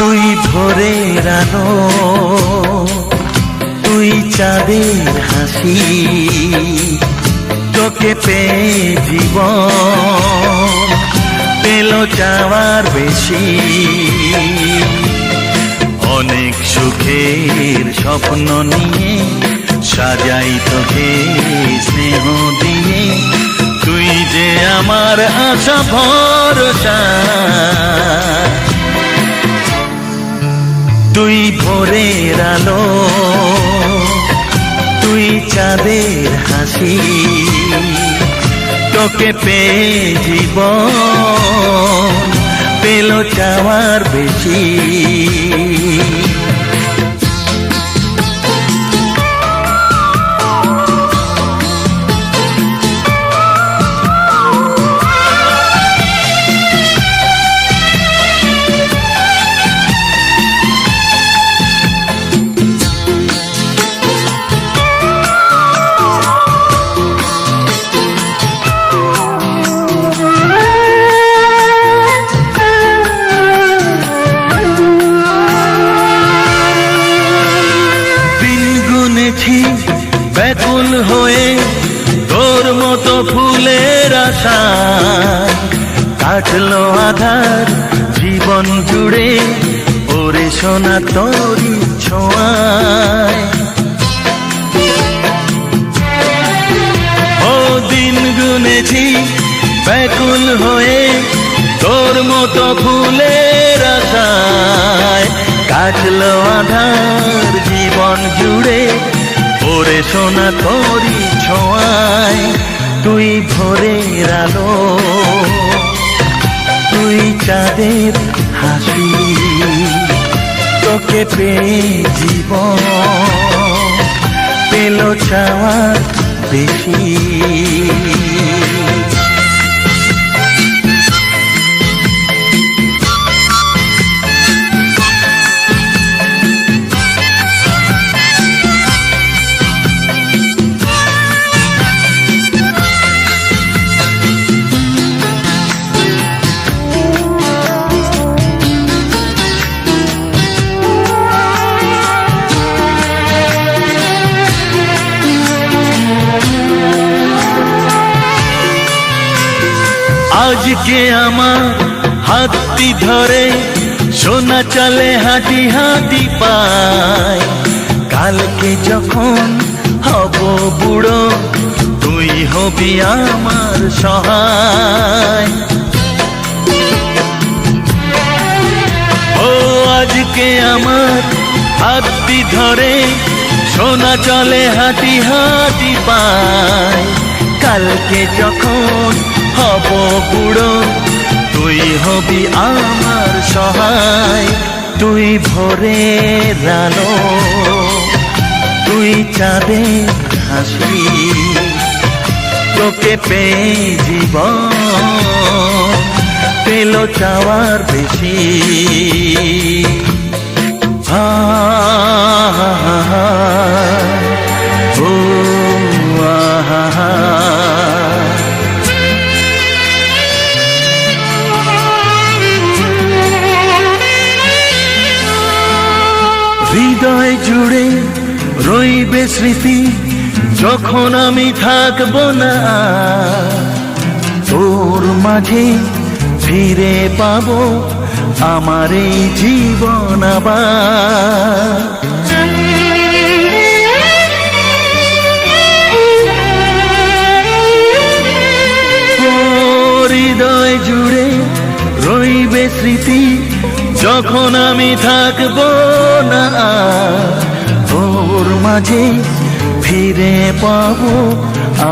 ভোরের আলো তুই চাঁদের হাসি, তোকে পেয়ে জীবন পেল যাওয়ার বেশি। অনেক সুখের স্বপ্ন নিয়ে সাজাই তোকে স্নেহ দিয়ে। তুই যে আমার আশা ভরসা তুই ভোরের আলো তুই চাঁদের হাসি তোকে পেয়ে জীবন পেল চাওয়ার বেশি। গুনেছি ব্যাকুল হয়ে তোর মতো ফুলের আশা। কাটলো আধার, জীবন জুড়ে ওরে সোনা তোরি ও দিন গুনেছি ব্যাকুল হয়ে তোর মতো ফুলের আশায়। কাটলো আধার, জীবন জুড়ে ওরে সোনা ছোঁয়ায় তুই ভোরের আলো। তুই চাঁদের হাসি, তোকে পেয়ে জীবন। পেল চাওয়ার বেশি। আজকে আমার হাতটি ধরে, সোনা চলে হাঁটি হাঁটি পায়। কালকে যখন হব বুড়ো, তুই হবি আমার সহায়। ও আজকে আমার হাতটি ধরে, সোনা চলে হাঁটি হাঁটি পায়। কালকে যখন হব বুড়ো, তুই হবি আমার সহায়, তুই ভোরে আলো তুই চাঁদের হাসি তোকে পেয়ে জীবন, পেল চাওয়ার বেশি। হৃদয় জুড়ে রইবে স্মৃতি, যখন আমি থাকব না। তোর মাঝে ফিরে পাব আমার এই জীবন আবার। হৃদয় জুড়ে রইবে স্মৃতি যখন আমি থাকব না তোর মাঝে ফিরে পাবো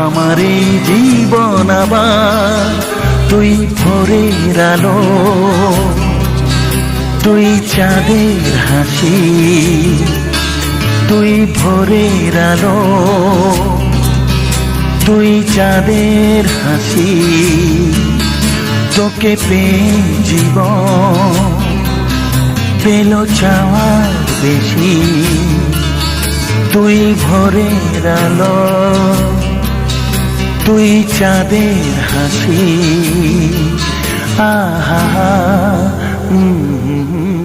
আমার এই জীবন আবার। তুই ভোরের আলো, তুই চাঁদের হাসি, তুই ভোরের আলো, তুই চাঁদের হাসি, তোকে পেয়ে জীবন। পেল চাওয়ার বেশি। তুই ভোরের আলো তুই চাঁদের হাসি। আহা উম